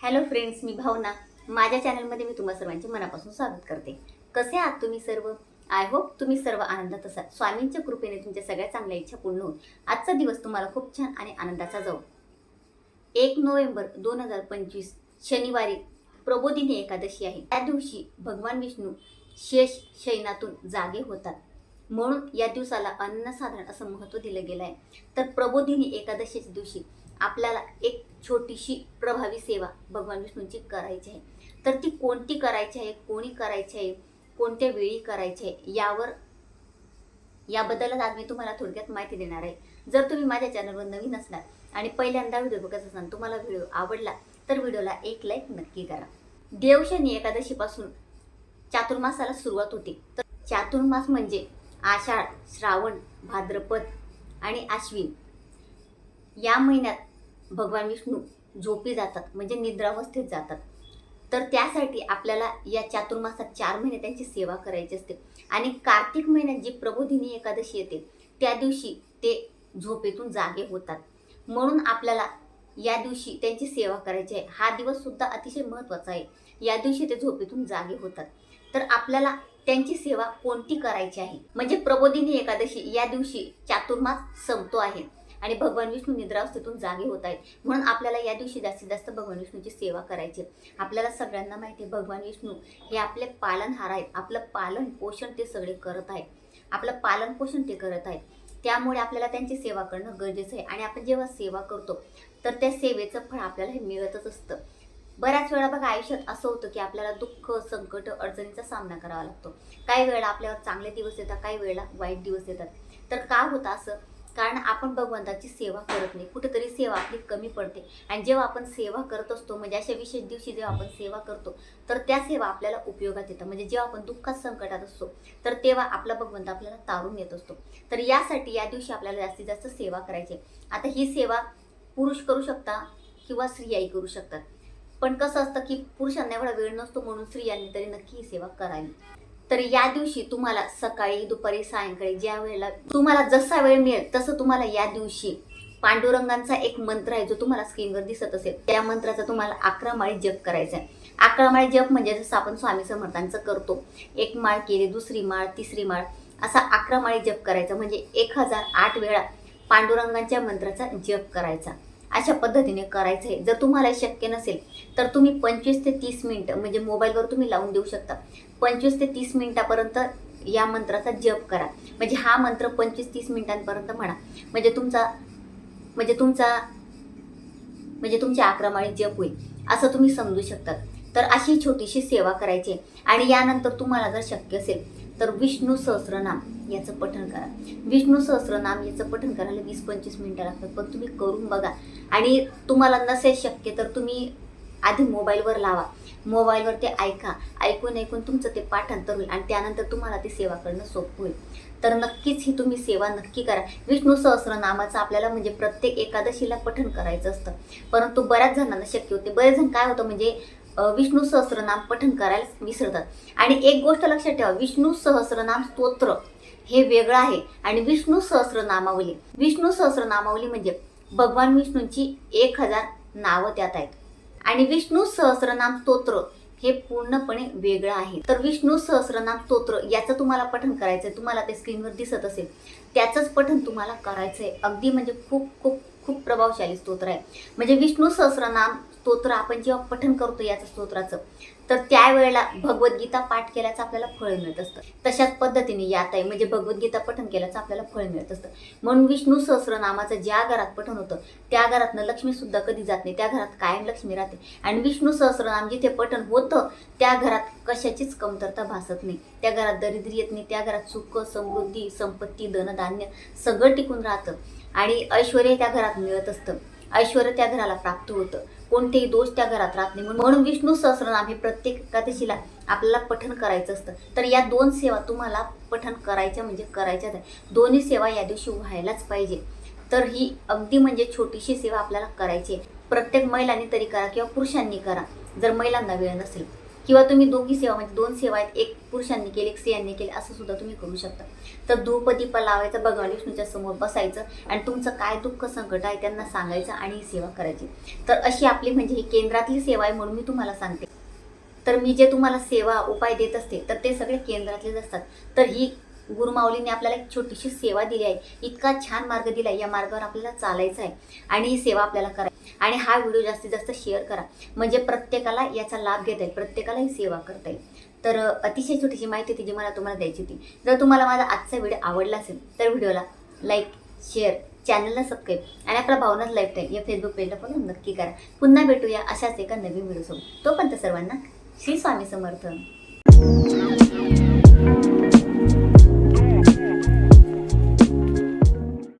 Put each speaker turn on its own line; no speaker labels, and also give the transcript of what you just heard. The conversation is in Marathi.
हॅलो फ्रेंड्स मी भावना. माझ्या चॅनलमध्ये मी तुम्हा सर्वांचे मनापासून स्वागत करते. कसे आहात तुम्ही सर्व? आय होप तुम्ही सर्व आनंदात असाल. स्वामींच्या कृपेने तुमच्या सगळ्या चांगल्या इच्छा पूर्ण होऊन आजचा दिवस तुम्हाला खूप छान आणि आनंदाचा जाऊ एक नोव्हेंबर दोन हजार पंचवीस शनिवारी प्रबोधिनी एकादशी आहे. त्या दिवशी भगवान विष्णू शेष शयनातून जागे होतात. म्हणून या दिवसाला अन्नसाधारण असं महत्त्व दिलं गेलं आहे. तर प्रबोधिनी एकादशीच्या दिवशी आपल्याला एक छोटीशी प्रभावी सेवा भगवान विष्णूंची करायची आहे. तर ती कोणती करायची आहे कोणी करायची आहे कोणत्या वेळी करायची आहे यावर याबद्दलच आज मी तुम्हाला थोडक्यात माहिती देणार आहे. जर तुम्ही माझ्या चॅनलवर नवीन असणार आणि पहिल्यांदा व्हिडिओ बघत असाल तुम्हाला व्हिडिओ आवडला तर व्हिडिओला एक लाईक नक्की करा. देवशनी एकादशीपासून चातुर्मासाला सुरुवात होते. तर चातुर्मास म्हणजे आषाढ श्रावण भाद्रपद आणि आश्विन या महिन्यात भगवान विष्णू झोपी जातात म्हणजे निद्रावस्थेत जातात. तर त्यासाठी आपल्याला या चातुर्मासात चार महिने त्यांची सेवा करायची असते. आणि कार्तिक महिन्यात जी प्रबोधिनी एकादशी येते त्या दिवशी ते झोपेतून जागे होतात. म्हणून आपल्याला या दिवशी त्यांची सेवा करायची आहे. हा दिवस सुद्धा अतिशय महत्त्वाचा आहे. या दिवशी ते झोपेतून जागे होतात. तर आपल्याला त्यांची सेवा कोणती करायची आहे? म्हणजे प्रबोधिनी एकादशी या दिवशी चातुर्मास संपतो आहे. आणि भगवान विष्णू निद्रावस्थेतून जागे होत आहेत. म्हणून आपल्याला या दिवशी जास्तीत जास्त भगवान विष्णूची सेवा करायची आपल्याला सगळ्यांना माहिती आहे भगवान विष्णू हे आपले पालनहार आहेत. आपलं पालन पोषण ते सगळे करत आहेत. आपलं पालन पोषण ते करत आहेत. त्यामुळे आपल्याला त्यांची सेवा करणं गरजेचं आहे. आणि आपण जेव्हा सेवा करतो तर त्या सेवेचं फळ आपल्याला हे मिळतच असतं. बऱ्याच वेळा बघा आयुष्यात असं होतं की आपल्याला दुःख संकट अडचणीचा सामना करावा लागतो. काही वेळेला आपल्यावर चांगले दिवस येतात काही वेळेला वाईट दिवस येतात. तर का होतं असं? कारण आपण भगवंताची सेवा करत नाही. कुठेतरी सेवा आपली कमी पडते. आणि जेव्हा आपण सेवा करत असतो म्हणजे अशा विशेष दिवशी जेव्हा आपण सेवा करतो तर त्या सेवा आपल्याला उपयोगात येतात. म्हणजे जेव्हा आपण दुःखात संकटात असतो तर तेव्हा आपला भगवंत आपल्याला तारून येत असतो. तर यासाठी या दिवशी आपल्याला जास्तीत जास्त सेवा करायची. आहे. आता ही सेवा पुरुष करू शकता किंवा स्त्रियाही करू शकतात. पण कसं असतं की पुरुषांना एवढा वेळ नसतो म्हणून स्त्रियांनी तरी नक्की ही सेवा करावी. तर या दिवशी तुम्हाला सकाळी दुपारी सायंकाळी ज्या वेळेला तुम्हाला जसा वेळ मिळेल तसं तुम्हाला या दिवशी पांडुरंगांचा एक मंत्र आहे जो तुम्हाला स्क्रीनवर दिसत असेल. त्या मंत्राचा तुम्हाला अकरा माळी जप करायचा आहे. अकरा माळी जप म्हणजे जसं आपण स्वामी समर्थांचं करतो. एक माळ केली दुसरी माळ तिसरी माळ असा अकरा माळी जप करायचा. म्हणजे एक हजार आठ वेळा पांडुरंगांच्या मंत्राचा जप करायचा. अशा पद्धतीने करायचं आहे. जर तुम्हाला शक्य नसेल तर तुम्ही पंचवीस ते तीस मिनटं म्हणजे मोबाईलवर तुम्ही लावून देऊ शकता. पंचवीस ते तीस मिनिटापर्यंत या मंत्राचा जप करा. म्हणजे हा मंत्र पंचवीस तीस मिनिटांपर्यंत म्हणा. म्हणजे तुमचा म्हणजे तुमचा म्हणजे तुमची अक्रमाळी जप होईल. असं तुम्ही समजू शकतात. तर अशी छोटीशी सेवा करायची आहे. आणि यानंतर तुम्हाला जर शक्य असेल तर विष्णू सहस्रनाम याचं पठण करा. विष्णू सहस्रनाम याचं पठण करायला वीस पंचवीस मिनटं लागतात. पण तुम्ही करून बघा. आणि तुम्हाला नसेल शक्य तर तुम्ही आधी मोबाईलवर लावा. मोबाईलवर ते ऐका. ऐकून ऐकून तुमचं ते पाठांतर होईल आणि त्यानंतर तुम्हाला ती सेवा करणं सोपं होईल. तर नक्कीच ही तुम्ही सेवा नक्की करा. विष्णू सहस्रनामाचं आपल्याला म्हणजे प्रत्येक एकादशीला पठण करायचं असतं. परंतु बऱ्याच जणांना शक्य होते. बरेच जण काय होतं म्हणजे विष्णू सहस्रनाम पठन करायला विसरतात. आणि एक गोष्ट लक्षात ठेवा विष्णू सहस्रनाम स्तोत्र हे वेगळं आहे. आणि विष्णू सहस्रनामावली विष्णू सहस्रनामावली म्हणजे भगवान विष्णूंची एक हजार नावं त्यात आहेत. आणि विष्णू सहस्रनाम स्तोत्र हे पूर्णपणे वेगळं आहे. तर विष्णू सहस्रनाम स्तोत्र याचं तुम्हाला पठन करायचं आहे तुम्हाला ते स्क्रीनवर दिसत असेल. त्याचंच पठन तुम्हाला करायचं आहे अगदी म्हणजे खूप खूप खूप प्रभावशाली स्तोत्र आहे. म्हणजे विष्णू सहस्रनाम स्तोत्र आपण जेव्हा पठन करतो याचं स्तोत्राचं तर त्यावेळेला भगवद्गीता पाठ केल्याचं आपल्याला फळ मिळत असतं. तशाच पद्धतीने यात आहे म्हणजे भगवद्गीता पठन केल्याचं आपल्याला फळ मिळत असतं. म्हणून विष्णू सहस्रनामाचं ज्या घरात पठन होतं त्या घरातनं लक्ष्मी सुद्धा कधी जात नाही त्या घरात कायम लक्ष्मी राहते. आणि विष्णू सहस्रनाम जिथे पठन होतं त्या घरात कशाचीच कमतरता भासत नाही. त्या घरात दरिद्री येत नाही त्या घरात सुख समृद्धी संपत्ती धनधान्य सगळं टिकून राहतं. आणि ऐश्वर त्या घरात मिळत असतं. ऐश्वर त्या घराला प्राप्त होतं. कोणतेही दोष त्या घरात राहत नाही. म्हणून विष्णू सहस्रनाम हे प्रत्येक एकादशीला आपल्याला पठन करायचं असतं. तर या दोन सेवा तुम्हाला पठन करायच्या म्हणजे करायच्याच आहे दोन्ही सेवा या दिवशी व्हायलाच पाहिजे. तर ही अगदी म्हणजे छोटीशी सेवा आपल्याला करायची आहे. प्रत्येक महिलांनी तरी करा किंवा पुरुषांनी करा. जर महिलांना वेळ नसेल किंवा तुम्ही दोघी सेवा म्हणजे दोन सेवा आहेत एक पुरुषांनी केली एक स्त्रियांनी केली असं सुद्धा तुम्ही करू शकता. तर धूप लावायचं भगवान विष्णूच्या समोर बसायचं आणि तुमचं काय दुःख संकट आहे त्यांना सांगायचं आणि ही सेवा करायची. तर अशी आपली म्हणजे ही केंद्रातली सेवा आहे म्हणून मी तुम्हाला सांगते. तर मी जे तुम्हाला सेवा उपाय देत असते तर ते सगळे केंद्रातलेच असतात. तर ही गुरुमाऊलीने आपल्याला एक छोटीशी सेवा दिली आहे. इतका छान मार्ग दिला आहे या मार्गावर आपल्याला चालायचं आहे आणि ही सेवा आपल्याला करायची आणि हा व्हिडिओ जास्तीत जास्त शेअर करा. म्हणजे प्रत्येकाला याचा लाभ घेता येईल. प्रत्येकाला ही सेवा करता येईल. तर अतिशय छोटीशी माहिती होती जी मला तुम्हाला द्यायची होती. जर तुम्हाला माझा आजचा व्हिडिओ आवडला असेल तर व्हिडिओला लाईक शेअर चॅनलला सबस्क्राईब आणि आपला भावनाच लाईफ टाईम या फेसबुक पेजला फॉलो नक्की करा. पुन्हा भेटूया अशाच एका नवीन व्हिडिओसोबत. तोपर्यंत सर्वांना श्री स्वामी समर्थ.